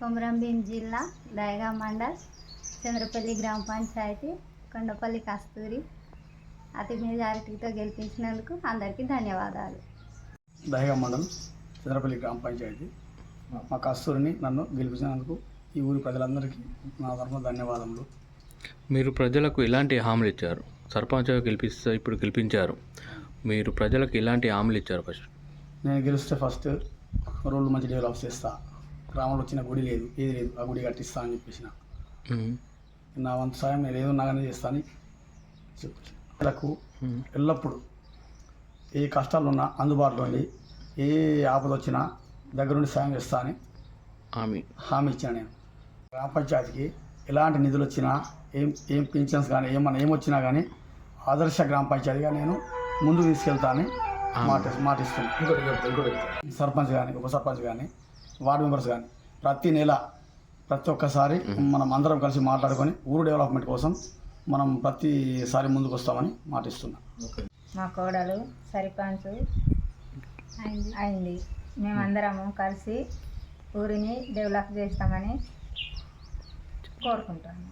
కొమరంభీం జిల్లా దయగా మండల్ చంద్రపల్లి గ్రామ పంచాయతీ కొండపల్లి కస్తూరి అతి మెజారిటీతో గెలిపించినందుకు అందరికీ ధన్యవాదాలు. దహగా మండలం చంద్రపల్లి గ్రామ పంచాయతీ మా కస్తూరిని నన్ను గెలిపించినందుకు ఈ ఊరి ప్రజలందరికీ నా తరఫున ధన్యవాదములు. మీరు ప్రజలకు ఎలాంటి హామీలు ఇచ్చారు? సర్పంచ్గా గెలిపిస్తే ఇప్పుడు గెలిపించారు. మీరు ప్రజలకు ఎలాంటి హామీలు ఇచ్చారు ఫస్ట్ నేను గెలిస్తే ఫస్ట్ రోడ్లు మంచి డెవలప్ చేస్తా. గ్రామంలో వచ్చిన గుడి లేదు ఏది లేదు. ఆ గుడి కట్టిస్తా అని చెప్పేసిన. నా వంతు సాయం నేను ఏదో నాగానే చేస్తాను చెప్పేసి ప్రజలకు మ్మ్. ఎల్లప్పుడూ ఏ కష్టాలు ఉన్నా అందుబాటులో ఉండి ఏ ఆపద వచ్చినా దగ్గరుండి సాయం చేస్తా అని హామీ హామీ ఇచ్చాను నేను. గ్రామ పంచాయతీకి ఎలాంటి నిధులు వచ్చినా ఏం ఏం పింఛన్స్ కానీ ఏమన్నా ఏమొచ్చినా కానీ ఆదర్శ గ్రామ పంచాయతీగా నేను ముందుకు తీసుకెళ్తానని మాట మాటిస్తున్నాను సర్పంచ్ కానీ ఉప సర్పంచ్ కానీ వార్డు మెంబర్స్ కానీ ప్రతి నెల ప్రతి ఒక్కసారి మనం అందరం కలిసి మాట్లాడుకొని ఊరు డెవలప్మెంట్ కోసం మనం ప్రతిసారి ముందుకు వస్తామని మాటిస్తున్నాం మా కోడలు సర్పంచ్ అయింది. మేమందరము కలిసి ఊరిని డెవలప్ చేస్తామని కోరుకుంటాము